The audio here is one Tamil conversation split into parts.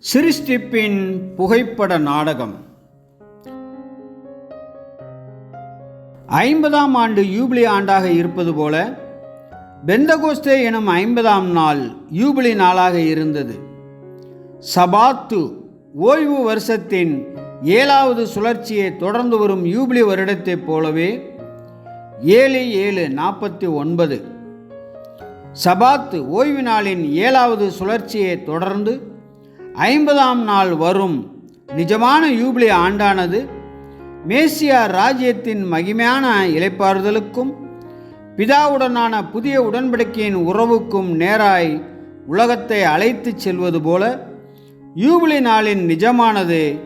சிருஷ்டிப்பின் புகைப்பட நாடகம். ஐம்பதாம் ஆண்டு யூபிலி ஆண்டாக இருப்பது போல பெந்தகோஸ்தே எனும் ஐம்பதாம் நாள் யூபிலி நாளாக இருந்தது. சபாத்து ஓய்வு வருஷத்தின் ஏழாவது சுழற்சியை தொடர்ந்து வரும் யூபிலி வருடத்தைப் போலவே ஏழு ஏழு நாற்பத்தி ஒன்பது. சபாத்து ஓய்வு நாளின் ஏழாவது சுழற்சியை தொடர்ந்து ஐம்பதாம் நாள் வரும். நிஜமான யூபிலி ஆண்டானது. மேசியா ராஜ்யத்தின் மகிமையான இலைப்பாறுதலுக்கும் பிதாவுடனான புதிய உடன்படிக்கையின் உறவுக்கும் நேராய் உலகத்தை அழைத்துச் செல்வது போல யூபிலி நாளின் நிஜமானது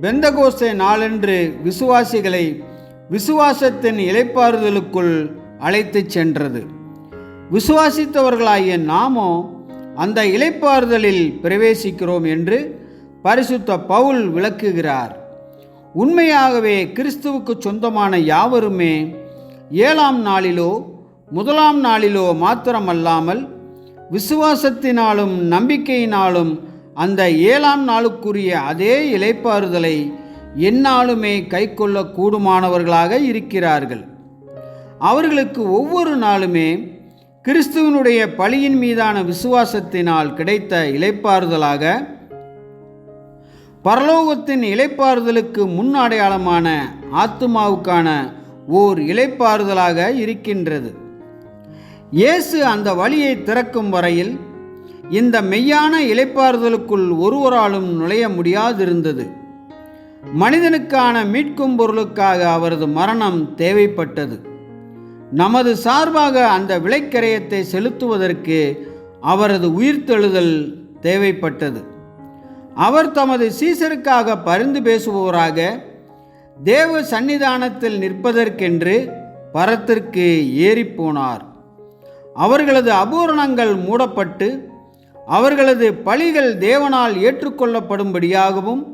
பெந்தகோஸ்தே நாளென்று விசுவாசிகளை விசுவாசத்தின் இலைப்பாறுதலுக்குள் அழைத்துச் சென்றது. விசுவாசித்தவர்களாகிய நாமோ அந்த இலைப்பாறுதலில் பிரவேசிக்கிறோம் என்று பரிசுத்த பவுல் விளக்குகிறார். உண்மையாகவே கிறிஸ்துவுக்கு சொந்தமான யாவருமே ஏழாம் நாளிலோ முதலாம் நாளிலோ மாத்திரமல்லாமல் விசுவாசத்தினாலும் நம்பிக்கையினாலும் அந்த ஏழாம் நாளுக்குரிய அதே இலைப்பாறுதலை எந்நாளுமே கை கொள்ளக்கூடுமானவர்களாக இருக்கிறார்கள். அவர்களுக்கு ஒவ்வொரு நாளுமே கிறிஸ்துவனுடைய பழியின் மீதான விசுவாசத்தினால் கிடைத்த இலைப்பாறுதலாக பரலோகத்தின் இலைப்பாறுதலுக்கு முன் அடையாளமான ஆத்துமாவுக்கான ஓர் இலைப்பாறுதலாக இருக்கின்றது. இயேசு அந்த வழியை திறக்கும் வரையில் இந்த மெய்யான இலைப்பாறுதலுக்குள் ஒருவராலும் நுழைய முடியாதிருந்தது. மனிதனுக்கான மீட்கும் பொருளுக்காக அவரது மரணம் தேவைப்பட்டது. நமது சார்பாக அந்த விலைக்கரையத்தை செலுத்துவதற்கு அவரது உயிர்த்தெழுதல் தேவைப்பட்டது. அவர் தமது சீசருக்காக பரிந்து பேசுபவராக தேவ சந்நிதானத்தில் நிற்பதற்கென்று பரத்திற்கு ஏறிப்போனார் அவர்களது அபூரணங்கள் மூடப்பட்டு அவர்களது பழிகள் தேவனால் ஏற்றுக்கொள்ளப்படும்படியாகவும்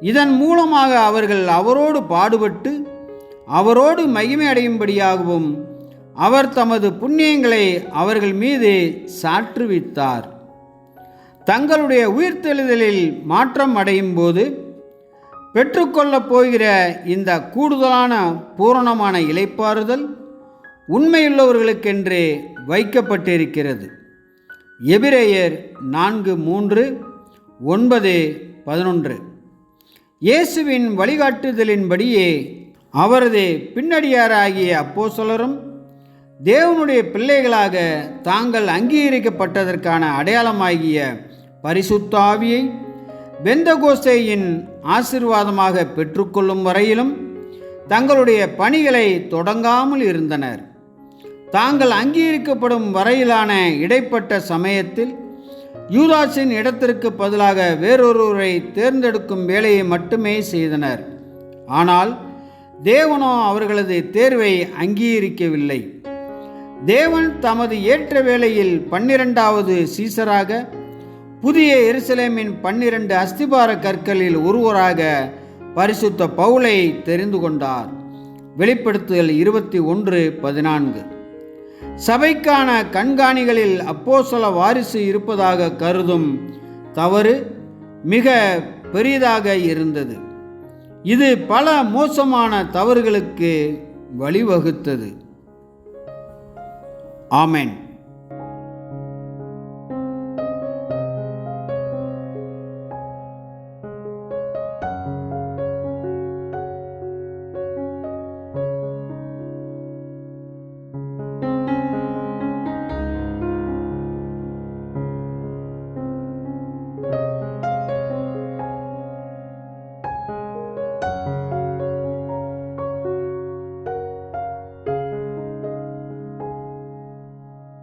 இதன் மூலமாக அவர்கள் அவரோடு பாடுபட்டு அவரோடு மகிமை அடையும்படியாகவும் அவர் தமது புண்ணியங்களை அவர்கள் மீது சாற்றுவித்தார். தங்களுடைய உயிர்த்தெழுதலில் மாற்றம் அடையும் போது பெற்றுக்கொள்ளப் போகிற இந்த கூடுதலான பூரணமான இலைப்பாறுதல் உண்மையுள்ளவர்களுக்கென்று வைக்கப்பட்டிருக்கிறது. எபிரேயர் நான்கு மூன்று ஒன்பது பதினொன்று. இயேசுவின் வழிகாட்டுதலின்படியே அவரது பின்னடியாராகிய அப்போசலரும் தேவனுடைய பிள்ளைகளாக தாங்கள் அங்கீகரிக்கப்பட்டதற்கான அடையாளமாகிய பரிசுத்தாவியை பெந்தகோஸ்தேயின் ஆசிர்வாதமாக பெற்றுக்கொள்ளும் வரையிலும் தங்களுடைய பணிகளை தொடங்காமல் இருந்தனர். தாங்கள் அங்கீகரிக்கப்படும் வரையிலான இடைப்பட்ட சமயத்தில் யூதாஸின் இடத்திற்கு பதிலாக வேறொருவரை தேர்ந்தெடுக்கும் வேலையை மட்டுமே செய்தனர். ஆனால் தேவனோ அவர்களது தேர்வை அங்கீகரிக்கவில்லை. தேவன் தமது ஏற்ற வேளையில் பன்னிரெண்டாவது சீசராக புதிய எருசலேமின் பன்னிரண்டு அஸ்திபார கற்களில் ஒருவராக பரிசுத்த பவுலை தெரிந்து கொண்டார். வெளிப்படுத்துதல் இருபத்தி ஒன்று பதினான்கு. சபைக்கான கண்காணிகளில் அப்போசல வாரிசு இருப்பதாக கருதும் தவறு மிக பெரியதாக இருந்தது. இது பல மோசமான தவறுகளுக்கு வழிவகுத்தது. ஆமேன்.